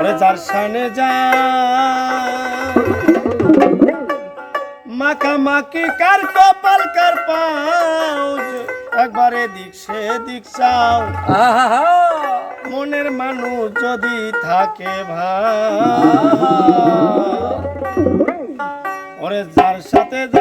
ওরে যার সানে যা মাখামাখি কার কপাল কার পাও একবারে দিক সে চাও। মনের মানুষ যদি থাকে ভাই। ওরে যার সাথে যা